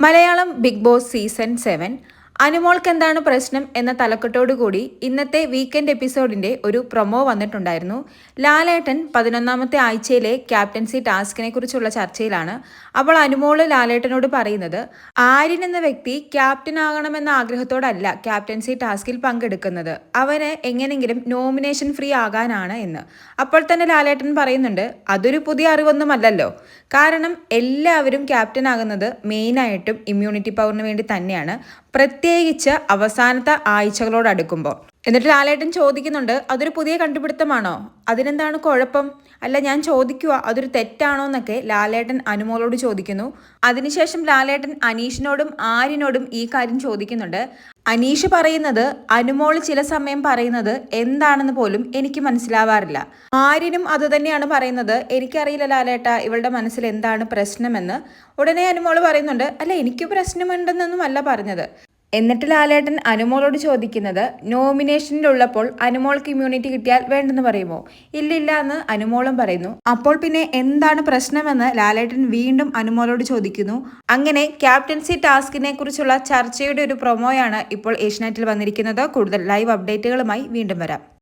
Malayalam big boss season seven അനുമോൾക്ക് എന്താണ് പ്രശ്നം എന്ന തലക്കെട്ടോടുകൂടി ഇന്നത്തെ വീക്കെൻഡ് എപ്പിസോഡിന്റെ ഒരു പ്രൊമോ വന്നിട്ടുണ്ടായിരുന്നു. ലാലേട്ടൻ പതിനൊന്നാമത്തെ ആഴ്ചയിലെ ക്യാപ്റ്റൻസി ടാസ്കിനെ കുറിച്ചുള്ള ചർച്ചയിലാണ്. അപ്പോൾ അനുമോൾ ലാലേട്ടനോട് പറയുന്നത് ആര്യൻ എന്ന വ്യക്തി ക്യാപ്റ്റൻ ആകണമെന്ന ആഗ്രഹത്തോടല്ല ക്യാപ്റ്റൻസി ടാസ്കിൽ പങ്കെടുക്കുന്നത്. അവന് എങ്ങനെങ്കിലും നോമിനേഷൻ ഫ്രീ ആകാനാണ് എന്ന്. അപ്പോൾ തന്നെ ലാലേട്ടൻ പറയുന്നുണ്ട് അതൊരു പുതിയ അറിവൊന്നുമല്ലല്ലോ. കാരണം എല്ലാവരും ക്യാപ്റ്റൻ ആകുന്നത് മെയിനായിട്ടും ഇമ്മ്യൂണിറ്റി പവറിന് വേണ്ടി തന്നെയാണ്. പ്രത്യേകിച്ച് അവസാനത്തെ ആഴ്ചകളോട് അടുക്കുമ്പോൾ. എന്നിട്ട് ലാലേട്ടൻ ചോദിക്കുന്നുണ്ട് അതൊരു പുതിയ കണ്ടുപിടുത്തമാണോ? അതിനെന്താണ് കുഴപ്പം? അല്ല ഞാൻ ചോദിക്കുക അതൊരു തെറ്റാണോ? എന്നൊക്കെ ലാലേട്ടൻ അനുമോളോട് ചോദിക്കുന്നു. അതിനുശേഷം ലാലേട്ടൻ അനീഷിനോടും ആര്യനോടും ഈ കാര്യം ചോദിക്കുന്നുണ്ട്. അനീഷ് പറയുന്നത് അനുമോൾ ചില സമയം പറയുന്നത് എന്താണെന്ന് പോലും എനിക്ക് മനസ്സിലാവാറില്ല. ആര്യനും അത് തന്നെയാണ് പറയുന്നത്. എനിക്കറിയില്ല ലാലേട്ട ഇവളുടെ മനസ്സിൽ എന്താണ് പ്രശ്നമെന്ന്. ഉടനെ അനുമോൾ പറയുന്നുണ്ട് അല്ല എനിക്ക് പ്രശ്നമുണ്ടെന്നൊന്നും അല്ല പറഞ്ഞത്. എന്നിട്ട് ലാലേട്ടൻ അനുമോളോട് ചോദിക്കുന്നത് നോമിനേഷനിലുള്ളപ്പോൾ അനുമോൾക്ക് ഇമ്മ്യൂണിറ്റി കിട്ടിയാൽ വേണ്ടെന്ന് പറയുമോ? ഇല്ലില്ല എന്ന് അനുമോളും പറയുന്നു. അപ്പോൾ പിന്നെ എന്താണ് പ്രശ്നമെന്ന് ലാലേട്ടൻ വീണ്ടും അനുമോളോട് ചോദിക്കുന്നു. അങ്ങനെ ക്യാപ്റ്റൻസി ടാസ്കിനെ കുറിച്ചുള്ള ചർച്ചയുടെ ഒരു പ്രൊമോയാണ് ഇപ്പോൾ ഏഷ്യനെറ്റിൽ വന്നിരിക്കുന്നത്. കൂടുതൽ ലൈവ് അപ്ഡേറ്റുകളുമായി വീണ്ടും വരാം.